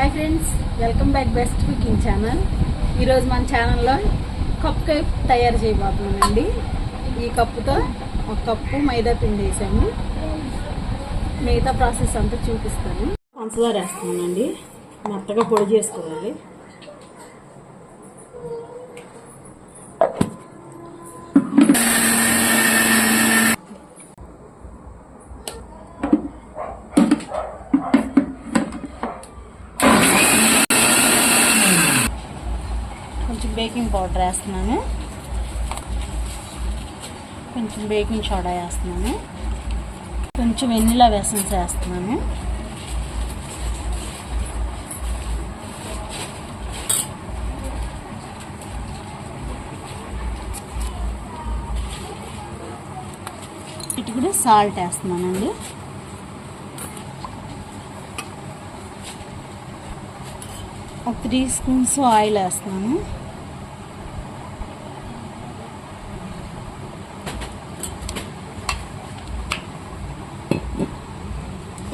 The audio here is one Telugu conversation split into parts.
Hi friends welcome back best cooking channel ఈరోజు మన ఛానల్లో కప్ కేక్ తయారు చేయబోతున్నామండి. ఈ కప్పుతో ఒక కప్పు మైదా పిండి వేసాము. మిగతా ప్రాసెస్ అంతా చూపిస్తాను. పంచదార వేస్తున్నానండి. మెత్తగా పొడి చేసుకోవాలి. కొంచెం బేకింగ్ పౌడర్ వేస్తున్నాను. కొంచెం బేకింగ్ సోడా వేస్తున్నాను. కొంచెం వెనిలా వెసన్స్ వేస్తున్నాను. ఇటుకుడు సాల్ట్ వేస్తున్నానండి. ఒక త్రీ స్పూన్స్ ఆయిల్ వేస్తున్నాను.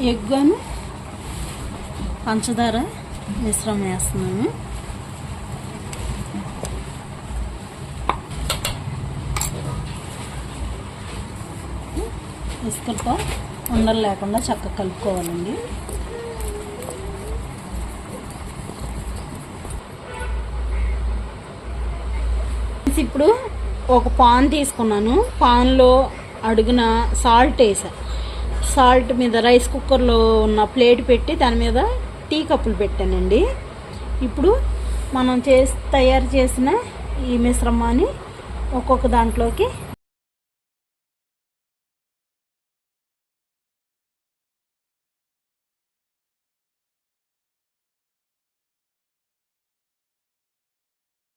ఎగ్గాను. పంచదార మిశ్రమం వేస్తున్నాను. ఇసుకతో ఉండలు లేకుండా చక్కగా కలుపుకోవాలండి. ఇప్పుడు ఒక పాన్ తీసుకున్నాను. పాన్లో అడుగున సాల్ట్ వేసా. సాల్ట్ మీద రైస్ కుక్కర్లో ఉన్న ప్లేట్ పెట్టి దాని మీద టీ కప్పులు పెట్టానండి. ఇప్పుడు మనం చేసి తయారు చేసిన ఈ మిశ్రమాన్ని ఒక్కొక్క దాంట్లోకి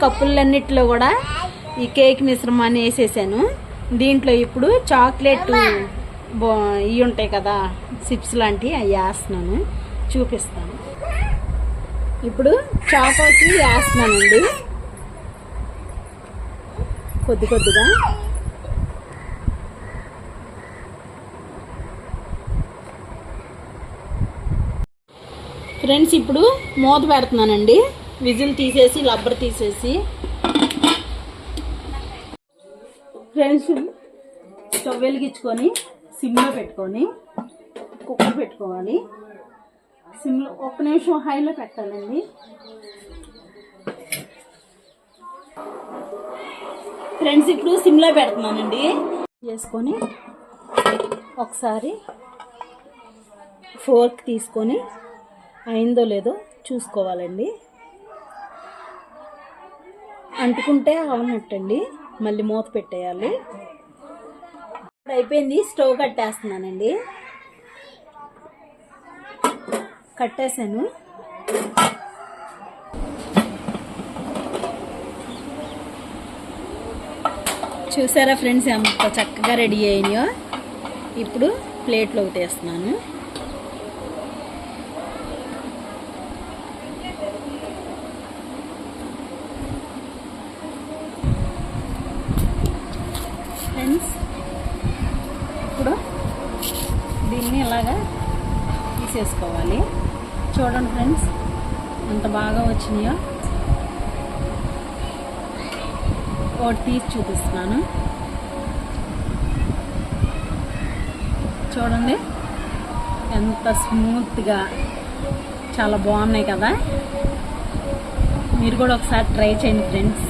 కప్పులన్నిటిలో కూడా ఈ కేక్ మిశ్రమాన్ని వేసేసాను. దీంట్లో ఇప్పుడు చాక్లెట్ బో ఇవి ఉంటాయి కదా సిప్స్ లాంటివి అవి వేస్తున్నాను. చూపిస్తాను. ఇప్పుడు చాకోకి వేస్తున్నానండి. కొద్ది కొద్దిగా. ఫ్రెండ్స్ ఇప్పుడు మూత పెడుతున్నానండి. విజిల్ తీసేసి లబ్బర్ తీసేసి. ఫ్రెండ్స్ స్టవ్ వెలిగించుకొని సిమ్లో పెట్టుకొని కుక్కర్ పెట్టుకోవాలి. సిమ్లో ఒక నిమిషం హైలో పెట్టాలండి. ఫ్రెండ్స్ ఇప్పుడు సిమ్లో పెడుతున్నానండి. చేసుకొని ఒకసారి ఫోర్క్ తీసుకొని అయిందో లేదో చూసుకోవాలండి. అంటుకుంటే అవనట్టండి మళ్ళీ మూత పెట్టేయాలి. ఇప్పుడు అయిపోయింది. స్టవ్ కట్టేస్తున్నానండి. కట్టేసాను చూసారా ఫ్రెండ్స్ ఎంత చక్కగా రెడీ అయినాయో. ఇప్పుడు ప్లేట్లోకి తీస్తున్నాను ఫ్రెండ్స్ ఇప్పుడు దీన్ని ఇలాగా తీసేసుకోవాలి చూడండి ఫ్రెండ్స్ ఎంత బాగా వచ్చినాయో. ఒకటి తీసి చూపిస్తున్నాను. చూడండి ఎంత స్మూత్గా చాలా బాగున్నాయి కదా. మీరు కూడా ఒకసారి ట్రై చేయండి ఫ్రెండ్స్.